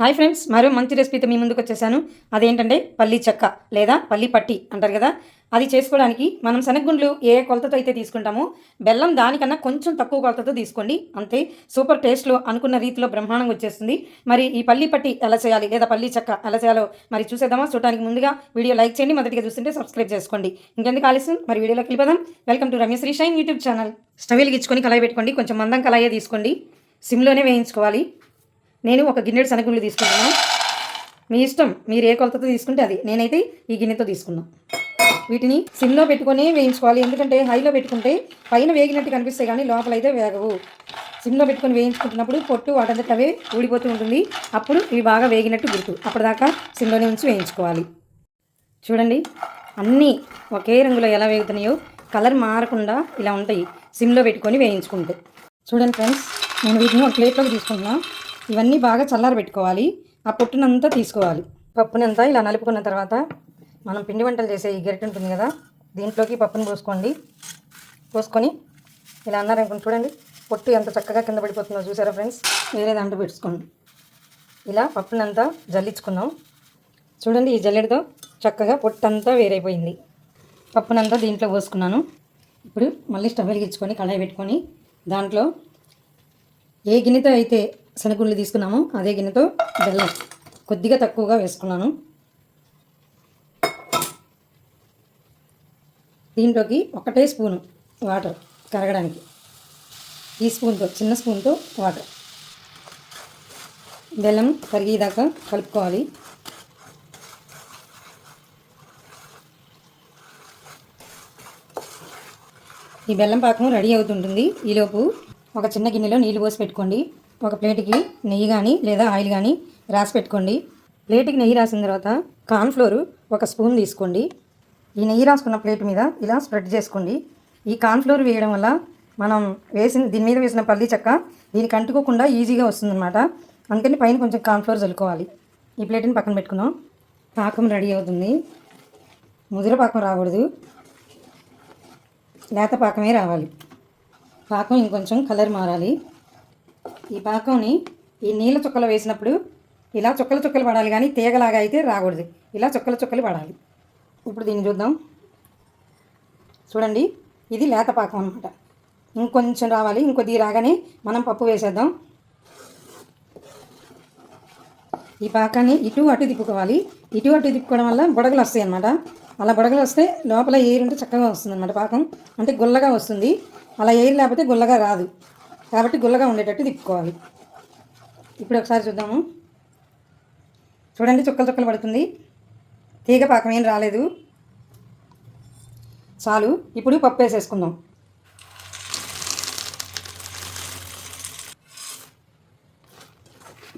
Hi friends మరో మంచి రెసిపీతో మీ ముందుకు వచ్చేసాను. అదేంటంటే పల్లి చెక్క లేదా పల్లి పట్టి అంటారు కదా? అది చేసుకోవడానికి మనం శనగగుండ్లు ఏ కొలతతో అయితే తీసుకుంటామో బెల్లం దానికన్నా కొంచెం తక్కువ కొలతతో తీసుకోండి. అంతే సూపర్ టేస్ట్లో అనుకున్న రీతిలో బ్రహ్మాండంగా వచ్చేస్తుంది. మరి ఈ పల్లి పట్టి ఎలా చేయాలి లేదా పల్లి చెక్క ఎలా చేయాలో మరి చూసేద్దామా? చూడడానికి ముందుగా వీడియో లైక్ చేయండి మొదటిగా చూస్తుంటే సబ్స్క్రైబ్ చేసుకోండి. ఇంకెందుకు ఆలస్యం? మరి వీడియోలోకి వెళ్ళిపోదాం. Welcome to Ramya Sri shine YouTube channel. Stove వెలిగించుకొని కళాయి పెట్టుకోండి. కొంచెం మందం కళాయే తీసుకోండి. సిమ్లోనే వేయించుకోవాలి. నేను ఒక గిన్నెడు శనగుళ్ళు తీసుకుంటున్నాను మీ ఇష్టం మీరు ఏ కొలతతో తీసుకుంటే అది. నేనైతే ఈ గిన్నెతో తీసుకున్నాను వీటిని సిమ్లో పెట్టుకొని వేయించుకోవాలి. ఎందుకంటే హైలో పెట్టుకుంటే పైన వేగినట్టు కనిపిస్తాయి కానీ లోపల అయితే వేగవు. సిమ్లో పెట్టుకొని వేయించుకుంటున్నప్పుడు పొట్టు వాటంతట అవే ఊడిపోతూ ఉంటుంది. అప్పుడు ఇవి బాగా వేగినట్టు గుర్తు. అప్పటిదాకా సిమ్లోనే ఉంచి వేయించుకోవాలి. చూడండి అన్నీ ఒకే రంగులో ఎలా వేగుతున్నాయో కలర్ మారకుండా ఇలా ఉంటాయి. సిమ్లో పెట్టుకొని వేయించుకుంటే. చూడండి ఫ్రెండ్స్ నేను వీటిని ఒక ప్లేట్లోకి తీసుకుంటున్నాను ఇవన్నీ బాగా చల్లార పెట్టుకోవాలి. ఆ పొట్టునంతా తీసుకోవాలి. పప్పునంతా ఇలా నలుపుకున్న తర్వాత మనం పిండి వంటలు చేసే ఈ గరిటె ఉంటుంది కదా దీంట్లోకి పప్పును పోసుకోండి. పోసుకొని ఇలా అన్నారనుకోండి చూడండి పొట్టు ఎంత చక్కగా కింద పడిపోతుందో చూసారా ఫ్రెండ్స్? వేరే దాంట్లో పెట్టుకోండి. ఇలా పప్పునంతా జల్లించుకుందాం చూడండి ఈ జల్లెడతో చక్కగా పొట్టంతా వేరైపోయింది. పప్పునంతా దీంట్లో పోసుకున్నాను. ఇప్పుడు మళ్ళీ స్టవ్ వెలిగించుకొని కళాయి పెట్టుకొని దాంట్లో ఏ గిన్నెతో అయితే శనగుళ్ళు తీసుకున్నామో అదే గిన్నెతో బెల్లం కొద్దిగా తక్కువగా వేసుకున్నాను. దీంట్లోకి ఒకటే స్పూను వాటర్ కరగడానికి. ఈ స్పూన్తో చిన్న స్పూన్తో వాటర్. బెల్లం కరిగేదాకా కలుపుకోవాలి. ఈ బెల్లం పాకం రెడీ అవుతుంటుంది. ఈలోపు ఒక చిన్న గిన్నెలో నీళ్ళు పోసి పెట్టుకోండి. ఒక ప్లేట్కి నెయ్యి కానీ లేదా ఆయిల్ కానీ రాసి పెట్టుకోండి. ప్లేట్కి నెయ్యి రాసిన తర్వాత కార్న్ఫ్లోర్ ఒక స్పూన్ తీసుకోండి. ఈ నెయ్యి రాసుకున్న ప్లేట్ మీద ఇలా స్ప్రెడ్ చేసుకోండి. ఈ కార్న్ఫ్లోర్ వేయడం వల్ల మనం వేసిన దీని మీద వేసిన పల్లి చెక్క దీనికి అంటుకోకుండా ఈజీగా వస్తుందన్నమాట. అందుకని పైన కొంచెం కార్న్ఫ్లోర్ చల్లుకోవాలి. ఈ ప్లేట్ని పక్కన పెట్టుకున్నాం పాకం రెడీ అవుతుంది. ముదిర పాకం రాకూడదు. లేత పాకమే రావాలి. పాకం ఇంకొంచెం కలర్ మారాలి. ఈ పాకంని ఈ నీళ్ళ చుక్కలు వేసినప్పుడు ఇలా చుక్కలు చుక్కలు పడాలి కానీ తీగలాగా అయితే రాకూడదు. ఇలా చుక్కలు చుక్కలు పడాలి. ఇప్పుడు దీన్ని చూద్దాం. చూడండి ఇది లేత పాకం అనమాట ఇంకొంచెం రావాలి ఇంకొద్ది రాగానే మనం పప్పు వేసేద్దాం. ఈ పాకాన్ని ఇటు అటు తిప్పుకోవాలి. ఇటు అటు తిప్పుకోవడం వల్ల బుడగలు వస్తాయి అన్నమాట అలా బుడగలు వస్తే లోపల ఎయిర్ ఉంటే చక్కగా వస్తుంది అన్నమాట పాకం. అంటే గుల్లగా వస్తుంది. అలా ఎయిర్ లేకపోతే గుల్లగా రాదు. కాబట్టి గుల్లగా ఉండేటట్టు తిప్పుకోవాలి. ఇప్పుడు ఒకసారి చూద్దాము. చూడండి చుక్కలు చుక్కలు పడుతుంది. తీగ పాకం ఏం రాలేదు. చాలు ఇప్పుడు పప్పు వేసేసుకుందాం.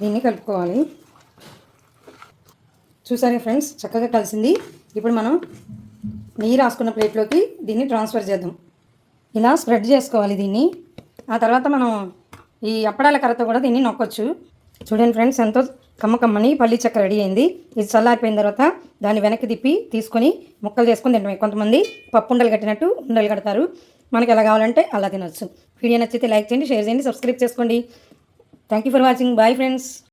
దీన్ని కలుపుకోవాలి. చూసారా ఫ్రెండ్స్? చక్కగా కలిసింది. ఇప్పుడు మనం నెయ్యి రాసుకున్న ప్లేట్లోకి దీన్ని ట్రాన్స్ఫర్ చేద్దాం. ఇలా స్ప్రెడ్ చేసుకోవాలి దీన్ని. ఆ తర్వాత మనం ఈ అప్పడాల కర్రతో కూడా దీన్ని నొక్కొచ్చు. చూడండి ఫ్రెండ్స్ ఎంతో కమ్మకమ్మని పల్లీ పల్లి చెక్క రెడీ అయింది. ఇది చల్లారిపోయిన తర్వాత దాన్ని వెనక్కి తిప్పి తీసుకొని ముక్కలు చేసుకొని తింటమే కొంతమంది పప్పు ఉండలు కట్టినట్టు ఉండలు కడతారు. మనకి ఎలా కావాలంటే అలా తినొచ్చు. వీడియో నచ్చితే లైక్ చేయండి షేర్ చేయండి సబ్స్క్రైబ్ చేసుకోండి. Thank you for watching bye friends